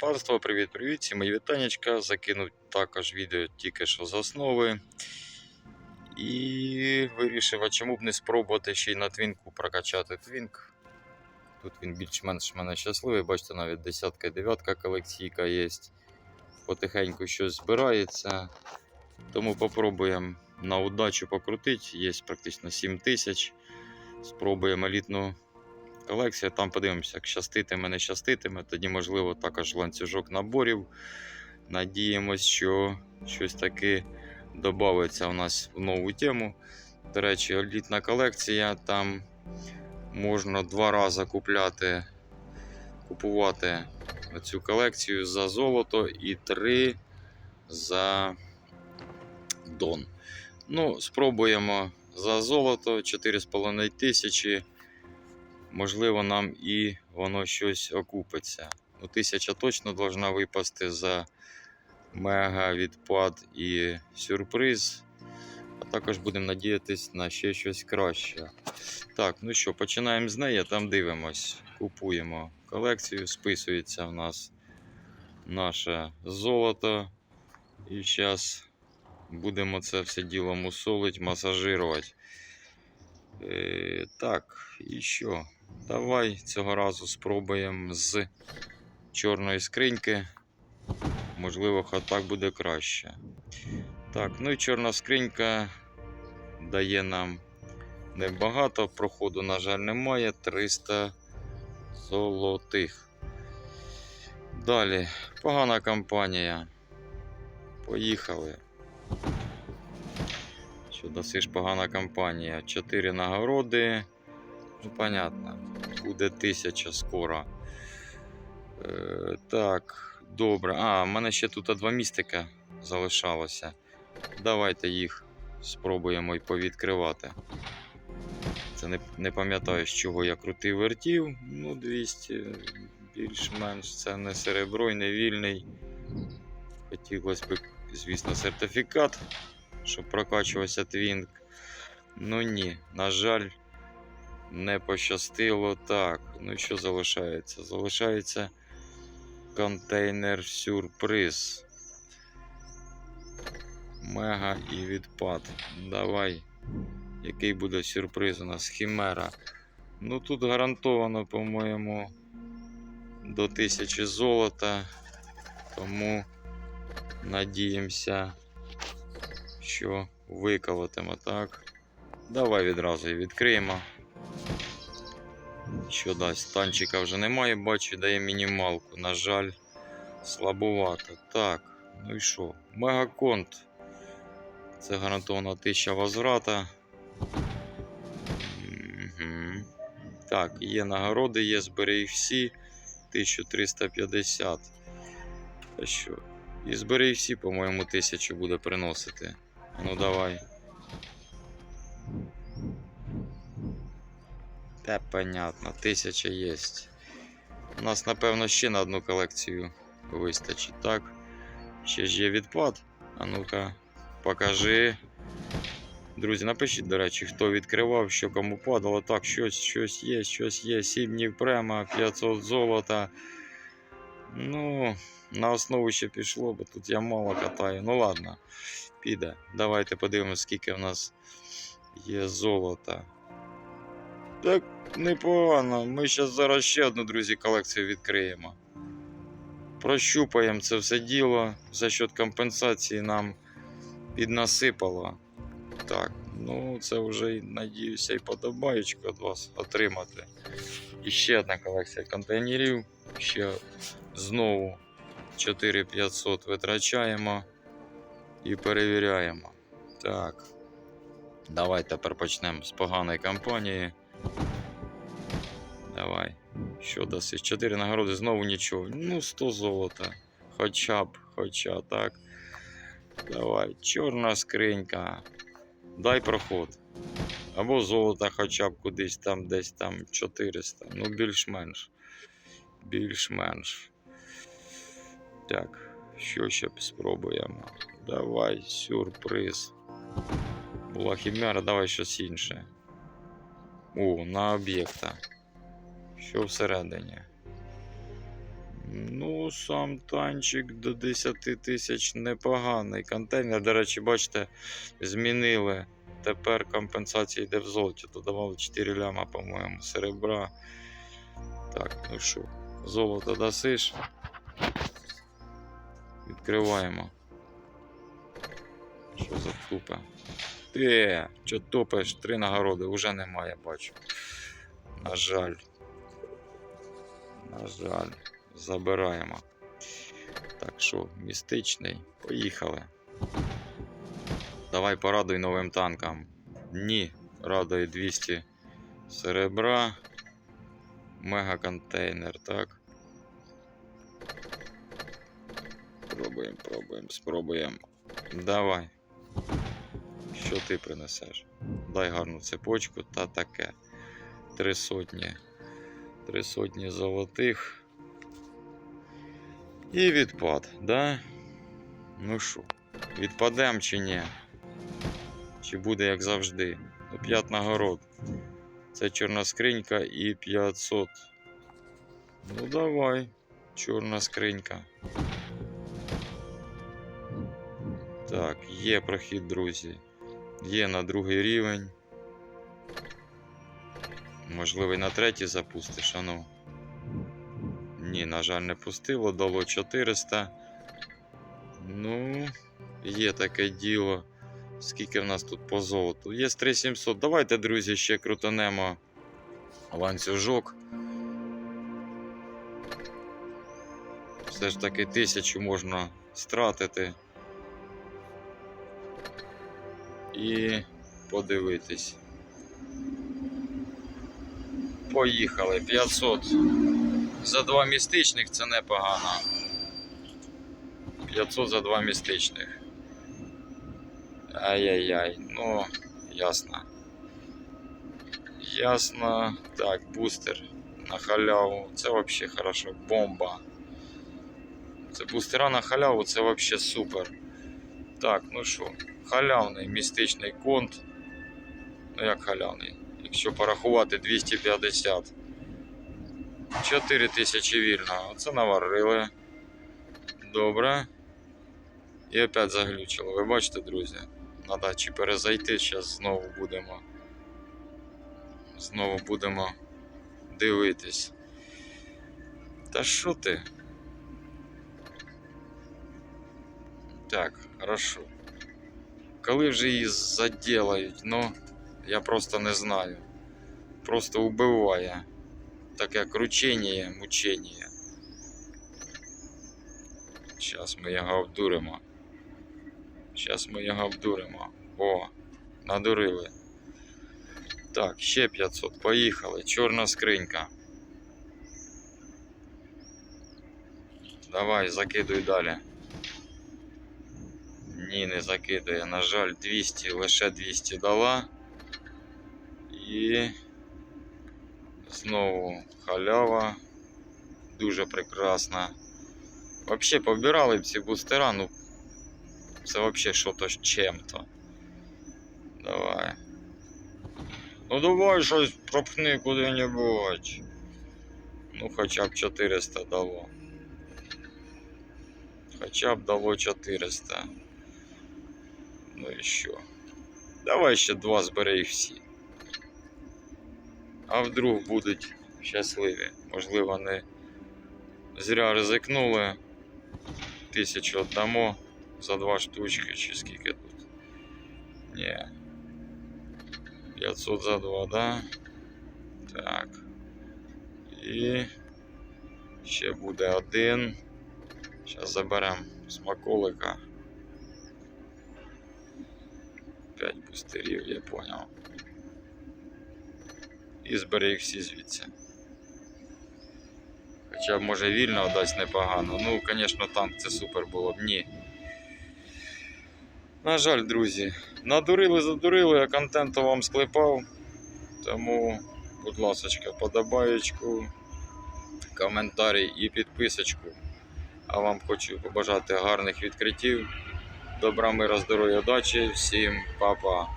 Панство, привіт-привіт, всі мої вітанечка. Закинув також відео тільки що з основи. І вирішив, а чому б не спробувати ще й на твінку прокачати твінк. Тут він більш-менш мене щасливий, бачите, навіть десятка дев'ятка колекційка є. Потихеньку щось збирається. Тому попробуємо на удачу покрутити. Є практично 7 тисяч. Спробуємо елітну колекцію. Там подивимося, як щаститиме, не щаститиме. Тоді, можливо, також ланцюжок наборів. Надіємось, що щось таке додається у нас в нову тему. До речі, елітна колекція. Там можна два рази купляти, купувати цю колекцію за золото і три за дон. Ну, спробуємо за золото 4,5 тисячі. Можливо, нам і воно щось окупиться. Ну, тисяча точно должна випасти за мега відпад і сюрприз. А також будемо надіятись на ще щось краще. Так, ну що, починаємо з неї, там дивимось. Купуємо колекцію, списується в нас наше золото. І зараз будемо це все діло мусолить, масажирувати. Е, так, і що? Давай цього разу спробуємо з чорної скриньки. Можливо, хай так буде краще. Так, ну і чорна скринька дає нам небагато. Проходу, на жаль, немає. 300 золотих. Далі, погана кампанія. Поїхали. Що досиш погана кампанія. 4 нагороди. Ну, понятно. Буде 1000 скоро. Е, так, добре. А, в мене ще тут два містика залишалося. Давайте їх спробуємо і повідкривати. Це не, не пам'ятаю, з чого я крутив вертів. Ну, 200 більш-менш це не серебро і не вільний. Хотілося б, звісно, сертифікат, щоб прокачувався твінк. Ну ні, на жаль, не пощастило. Так, ну що залишається? Залишається контейнер сюрприз. Мега і відпад. Давай. Який буде сюрприз у нас? Хімера. Ну тут гарантовано, по-моєму, до 1000 золота. Тому надіємося, що виколотимо, так? Давай відразу і відкриємо. Що дасть? Танчика вже немає, бачу, дає мінімалку. На жаль, слабувато. Так, ну і що? Мегаконт. Це гарантовано 1000 возврата. Так, є нагороди, є, збери їх всі. 1350. Та що? І збери всі, по-моєму, 1000 буде приносити. Ну давай. Та понятно, 1000 є. У нас, напевно, ще на одну колекцію вистачить, так? Ще ж є відпад. А ну-ка, покажи. Друзі, напишіть, до речі, хто відкривав, що кому падало. Так, щось, щось є, щось є. 7 днів према, 500 золота. Ну, на основу ще пішло, бо тут я мало катаю. Ну ладно, піде. Давайте подивимось, скільки в нас є золота. Так, непогано. Ми зараз зараз ще одну, друзі, колекцію відкриємо. Прощупаємо це все діло. За счет компенсації нам піднасипало. Так, ну це вже, надіюся, і подобаючку від вас отримати. І ще одна колекція контейнерів. Ще знову 4500 витрачаємо і перевіряємо. Так. Давай тепер почнемо з поганої кампанії. Давай. Що дасть? 4 нагороди, знову нічого. Ну, 100 золота. Хоча б, хоча так. Давай, чорна скринька. Дай проход. Або золота хоча б кудись там, десь там 400. Ну, більш-менш. Більш-менш. Так, що ще спробуємо? Давай, сюрприз. Була хімера, давай щось інше. О, на об'єкта. Що всередині? Ну, сам танчик до 10 тисяч непоганий. Контейнер, до речі, бачите, змінили. Тепер компенсація йде в золоті. Додавали 4 ляма, по-моєму, серебра. Так, ну що, золото досиш. Відкриваємо. Що за тупе? Ти, що топиш? Три нагороди вже немає, бачу. На жаль. На жаль. Забираємо. Так що, містичний. Поїхали. Давай порадуй новим танкам. Ні, радує 200 серебра. Мега-контейнер, так. Пробуємо, пробуємо, спробуємо. Давай. Що ти принесеш? Дай гарну цепочку та таке. Три сотні. Три сотні золотих. І відпад, да? Ну що, відпадем чи ні? Чи буде як завжди? Ну, 5 нагород. Це чорна скринька і 500. Ну давай, чорна скринька. Так, є прохід, друзі. Є на другий рівень. Можливо, і на третій запустиш, а ну. Ні, на жаль, не пустило, дало 400. Ну, є таке діло. Скільки в нас тут по золоту? Є 3700. Давайте, друзі, ще крутанемо ланцюжок. Все ж таки тисячу можна стратити. І подивитись. Поїхали. 500. За два містичних це непогано. 500 за два містичних. Ай-яй-яй, ну, ясно. Ясно. Так, бустер на халяву. Це вообще хорошо. Бомба. Це бустера на халяву, це вообще супер. Так, ну що, халявний містичний конт. Ну як халявний? Якщо порахувати 250. 4 тисячі вільно. Оце наварили. Добре. І опять заглючило. Ви бачите, друзі? Надо чи перезайти, зараз знову будемо. Знову будемо дивитись. Та що ти? Так, хорошо. Коли вже її заділають, ну, я просто не знаю. Просто убиває. Таке кручення, мучення. Зараз ми його обдуримо. Зараз ми його обдуримо. О, надурили. Так, ще 500. Поїхали. Чорна скринька. Давай, закидуй далі. Ні, не закидує. На жаль, 200, лише 200 дала. І знову халява. Дуже прекрасна. Вообще побирали б ці бустера, ну це вообще що-то з чим-то. Давай. Ну давай щось пропни куди-небудь. Ну хоча б 400 дало. Хоча б дало 400. Ну і що? Давай ще два збери їх всі. А вдруг будуть щасливі. Можливо, не зря ризикнули. Тисячу віддамо за два штучки, чи скільки тут. Ні. 500 за два, да? Так. І ще буде один. Зараз заберемо смаколика. 5 бустерів, я поняв. І збери їх всі звідси. Хоча б може вільно дасть непогано. Ну, звісно, танк це супер було б. Ні. На жаль, друзі, надурили, задурили, я контенту вам склепав. Тому, будь ласка, подобаєчку, коментарі і підписочку. А вам хочу побажати гарних відкриттів. Добра мира, здоров'я, удачі. Всім па-па.